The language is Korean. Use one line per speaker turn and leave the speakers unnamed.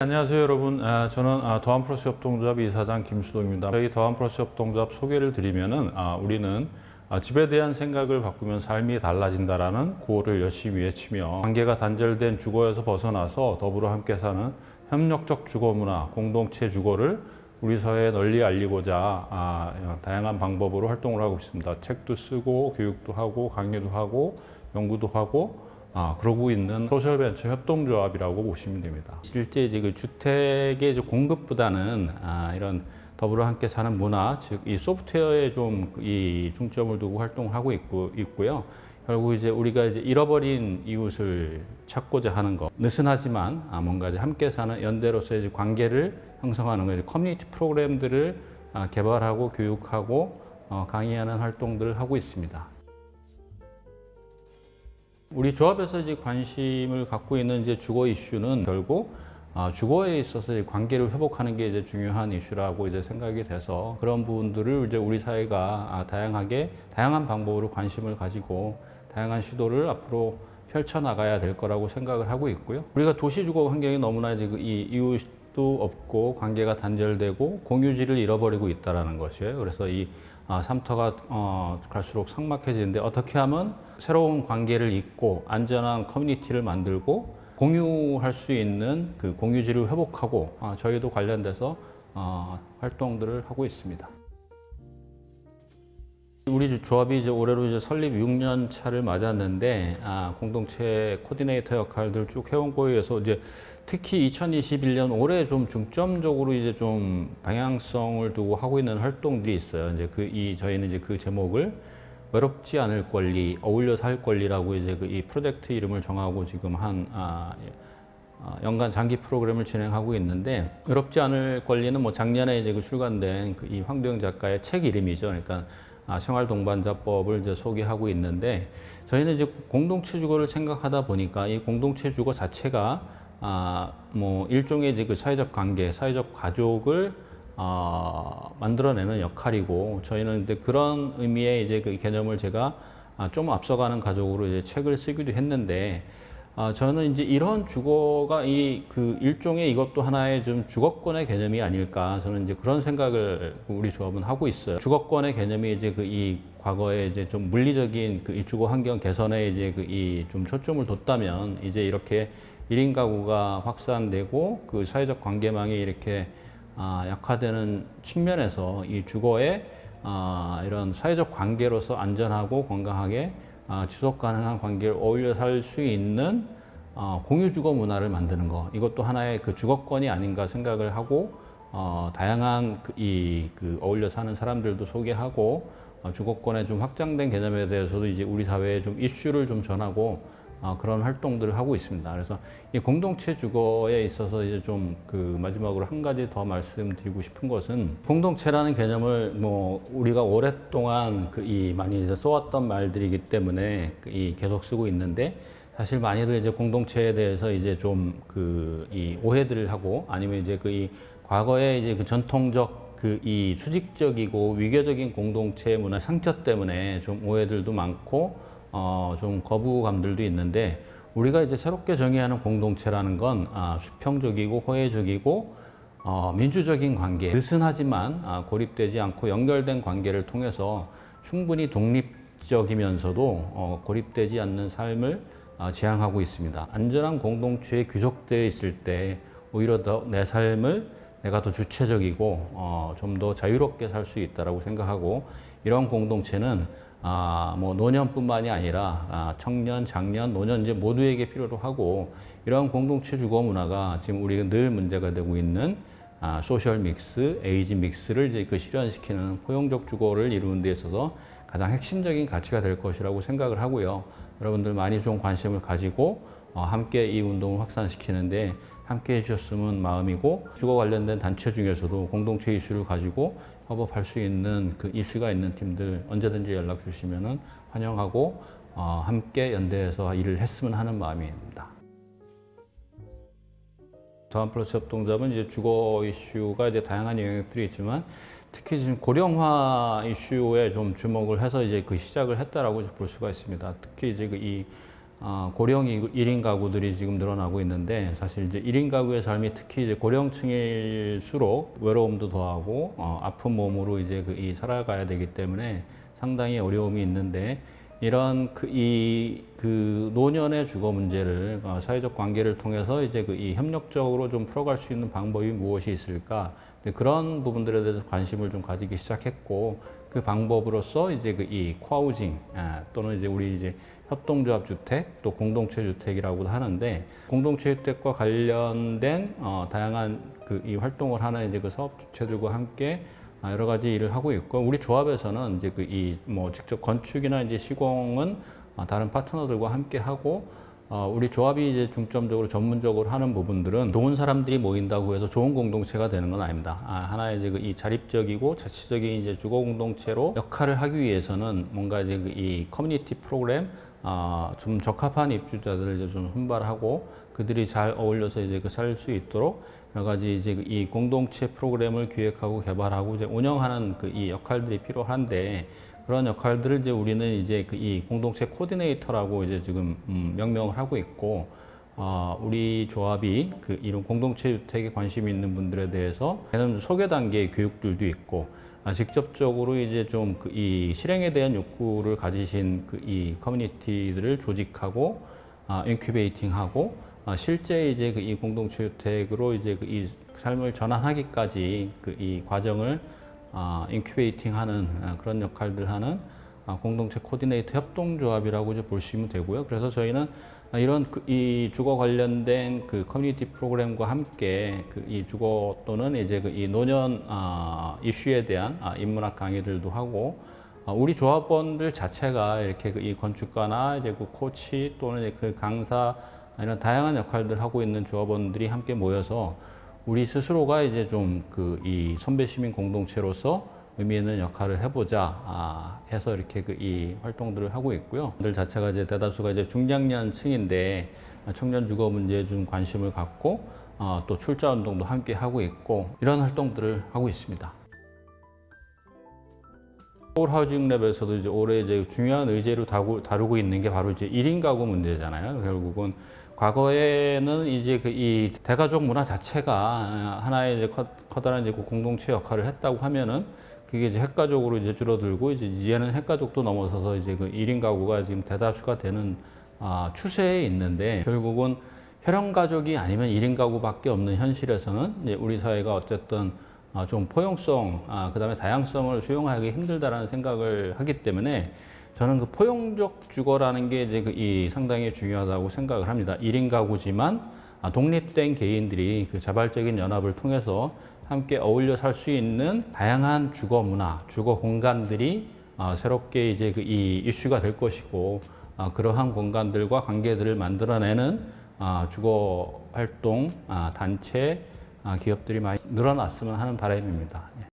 안녕하세요 여러분. 아, 저는 아, 더한프로스 협동조합 이사장 김수동입니다. 저희 더한프로스 협동조합 소개를 드리면은 아, 우리는 아, 집에 대한 생각을 바꾸면 삶이 달라진다라는 구호를 열심히 외치며 관계가 단절된 주거에서 벗어나서 더불어 함께 사는 협력적 주거 문화 공동체 주거를 우리 사회에 널리 알리고자 아, 다양한 방법으로 활동을 하고 있습니다. 책도 쓰고 교육도 하고 강의도 하고 연구도 하고 아, 그러고 있는 소셜벤처 협동조합이라고 보시면 됩니다. 실제 이제 그 주택의 공급보다는 아, 이런 더불어 함께 사는 문화, 즉 이 소프트웨어에 좀 이 중점을 두고 활동을 하고 있고 있고요. 결국 이제 우리가 이제 잃어버린 이웃을 찾고자 하는 것, 느슨하지만 아, 뭔가 이제 함께 사는 연대로서의 관계를 형성하는 거, 커뮤니티 프로그램들을 아, 개발하고 교육하고 어, 강의하는 활동들을 하고 있습니다. 우리 조합에서 이제 관심을 갖고 있는 이제 주거 이슈는 결국 아, 주거에 있어서 이 관계를 회복하는 게 이제 중요한 이슈라고 이제 생각이 돼서 그런 부분들을 이제 우리 사회가 아, 다양하게 다양한 방법으로 관심을 가지고 다양한 시도를 앞으로 펼쳐 나가야 될 거라고 생각을 하고 있고요. 우리가 도시 주거 환경이 너무나 이제 그이 이웃도 없고 관계가 단절되고 공유지를 잃어버리고 있다라는 것이에요. 그래서 이 아, 삼터가 어, 갈수록 삭막해지는데 어떻게 하면 새로운 관계를 잇고 안전한 커뮤니티를 만들고 공유할 수 있는 그 공유지를 회복하고 아, 저희도 관련돼서 어, 활동들을 하고 있습니다. 우리 조합이 이제 올해로 이제 설립 6년 차를 맞았는데 아, 공동체 코디네이터 역할들 쭉 해온 거에 의해서 이제 특히 2021년 올해 좀 중점적으로 이제 좀 방향성을 두고 하고 있는 활동들이 있어요. 이제 그 이 저희는 이제 그 제목을 외롭지 않을 권리, 어울려 살 권리라고 이제 그 이 프로젝트 이름을 정하고 지금 한 아, 예, 아, 연간 장기 프로그램을 진행하고 있는데 외롭지 않을 권리는 뭐 작년에 이제 그 출간된 그 이 황도영 작가의 책 이름이죠. 그러니까 아, 생활 동반자법을 이제 소개하고 있는데 저희는 이제 공동체 주거를 생각하다 보니까 이 공동체 주거 자체가 아, 뭐 일종의 이제 그 사회적 관계, 사회적 가족을 어, 만들어내는 역할이고 저희는 근데 그런 의미의 이제 그 개념을 제가 아, 좀 앞서가는 가족으로 이제 책을 쓰기도 했는데 아, 저는 이제 이런 주거가 이 그 일종의 이것도 하나의 좀 주거권의 개념이 아닐까 저는 이제 그런 생각을 우리 조합은 하고 있어요. 주거권의 개념이 이제 그 이 과거에 이제 좀 물리적인 그 이 주거 환경 개선에 이제 그 이 좀 초점을 뒀다면 이제 이렇게 1인 가구가 확산되고 그 사회적 관계망이 이렇게 아, 약화되는 측면에서 이 주거에 아, 이런 사회적 관계로서 안전하고 건강하게 아, 지속 가능한 관계를 어울려 살 수 있는 어, 공유 주거 문화를 만드는 거. 이것도 하나의 그 주거권이 아닌가 생각을 하고 어, 다양한 그, 이, 그 어울려 사는 사람들도 소개하고 어, 주거권의 좀 확장된 개념에 대해서도 이제 우리 사회에 좀 이슈를 좀 전하고 어, 그런 활동들을 하고 있습니다. 그래서 이 공동체 주거에 있어서 이제 좀 그 마지막으로 한 가지 더 말씀드리고 싶은 것은 공동체라는 개념을 뭐 우리가 오랫동안 그 이 많이 이제 써왔던 말들이기 때문에 그이 계속 쓰고 있는데 사실 많이들 이제 공동체에 대해서 이제 좀 그 이 오해들을 하고 아니면 이제 그 이 과거에 이제 그 전통적 그 이 수직적이고 위계적인 공동체 문화 상처 때문에 좀 오해들도 많고 어 좀 거부감들도 있는데 우리가 이제 새롭게 정의하는 공동체라는 건 아, 수평적이고 호혜적이고 어, 민주적인 관계, 느슨하지만 아, 고립되지 않고 연결된 관계를 통해서 충분히 독립적이면서도 어, 고립되지 않는 삶을 아, 지향하고 있습니다. 안전한 공동체에 귀속되어 있을 때 오히려 더 내 삶을 내가 더 주체적이고 어, 좀 더 자유롭게 살 수 있다라고 생각하고 이런 공동체는 아, 뭐 노년뿐만이 아니라 아, 청년, 장년, 노년 이제 모두에게 필요로 하고 이런 공동체 주거 문화가 지금 우리가 늘 문제가 되고 있는 아, 소셜 믹스, 에이지 믹스를 이제 그 실현시키는 포용적 주거를 이루는 데 있어서 가장 핵심적인 가치가 될 것이라고 생각을 하고요. 여러분들 많이 좀 관심을 가지고 어, 함께 이 운동을 확산시키는데 함께 해주셨으면 마음이고 주거 관련된 단체 중에서도 공동체 이슈를 가지고 협업할 수 있는 그 이슈가 있는 팀들 언제든지 연락 주시면은 환영하고 어, 함께 연대해서 일을 했으면 하는 마음입니다. 더한 플러스 협동조합은 이제 주거 이슈가 이제 다양한 영역들이 있지만 특히 지금 고령화 이슈에 좀 주목을 해서 이제 그 시작을 했다라고 볼 수가 있습니다. 특히 이제 그이 어, 고령 1인 가구들이 지금 늘어나고 있는데 사실 이제 1인 가구의 삶이 특히 이제 고령층일수록 외로움도 더하고 어, 아픈 몸으로 이제 그 이 살아가야 되기 때문에 상당히 어려움이 있는데 이런 그 이 그 노년의 주거 문제를 어, 사회적 관계를 통해서 이제 그 이 협력적으로 좀 풀어갈 수 있는 방법이 무엇이 있을까? 그런 부분들에 대해서 관심을 좀 가지기 시작했고 그 방법으로서 이제 그 이 코하우징 아, 또는 이제 우리 이제 협동조합 주택 또 공동체 주택이라고도 하는데 공동체 주택과 관련된 어, 다양한 그 이 활동을 하는 이제 그 사업 주체들과 함께 아, 여러 가지 일을 하고 있고 우리 조합에서는 이제 그 이 뭐 직접 건축이나 이제 시공은 어, 다른 파트너들과 함께 하고 어, 우리 조합이 이제 중점적으로 전문적으로 하는 부분들은 좋은 사람들이 모인다고 해서 좋은 공동체가 되는 건 아닙니다. 아, 하나의 이제 그이 자립적이고 자치적인 이제 주거 공동체로 역할을 하기 위해서는 뭔가 이제 그이 커뮤니티 프로그램 아, 좀 적합한 입주자들을 이제 좀 선발하고 그들이 잘 어울려서 이제 그 살 수 있도록 여러 가지 이제 그이 공동체 프로그램을 기획하고 개발하고 이제 운영하는 그 이 역할들이 필요한데 그런 역할들을 이제 우리는 이제 그 이 공동체 코디네이터라고 이제 지금 음, 명명을 하고 있고 어, 우리 조합이 그 이런 공동체 주택에 관심 있는 분들에 대해서 개념 소개 단계의 교육들도 있고 아, 직접적으로 이제 좀 그 이 실행에 대한 욕구를 가지신 그 이 커뮤니티들을 조직하고 아, 인큐베이팅하고 아, 실제 이제 그 이 공동체 주택으로 이제 그 이 삶을 전환하기까지 그 이 과정을 아, 인큐베이팅하는 아, 그런 역할들 하는 아, 공동체 코디네이터 협동조합이라고 이제 보시면 되고요. 그래서 저희는 아, 이런 그, 이 주거 관련된 그 커뮤니티 프로그램과 함께 그 이 주거 또는 이제 그 이 노년 아, 이슈에 대한 아, 인문학 강의들도 하고 아, 우리 조합원들 자체가 이렇게 그 이 건축가나 이제 그 코치 또는 그 강사 이런 다양한 역할들 하고 있는 조합원들이 함께 모여서 우리 스스로가 이제 좀 그 이 선배 시민 공동체로서 의미 있는 역할을 해보자 아, 해서 이렇게 그 이 활동들을 하고 있고요. 들 자체가 이제 대다수가 이제 중장년층인데 청년 주거 문제에 좀 관심을 갖고 어, 또 출자 운동도 함께 하고 있고 이런 활동들을 하고 있습니다. 서울 하우징 랩에서도 이제 올해 이제 중요한 의제로 다루, 다루고 있는 게 바로 이제 1인 가구 문제잖아요. 결국은 과거에는 이제 그 이 대가족 문화 자체가 하나의 이제 커, 커다란 이제 그 공동체 역할을 했다고 하면은 그게 이제 핵가족으로 이제 줄어들고 이제 이제는 핵가족도 넘어서서 이제 그 1인 가구가 지금 대다수가 되는 아, 추세에 있는데 결국은 혈연 가족이 아니면 1인 가구밖에 없는 현실에서는 이제 우리 사회가 어쨌든 아, 좀 포용성, 아, 그 다음에 다양성을 수용하기 힘들다라는 생각을 하기 때문에 저는 그 포용적 주거라는 게 이제 그 이 상당히 중요하다고 생각을 합니다. 1인 가구지만 아, 독립된 개인들이 그 자발적인 연합을 통해서 함께 어울려 살 수 있는 다양한 주거 문화, 주거 공간들이 아, 새롭게 이제 그 이 이슈가 될 것이고 아, 그러한 공간들과 관계들을 만들어내는 아, 주거 활동 아, 단체 아, 기업들이 많이 늘어났으면 하는 바람입니다. 예.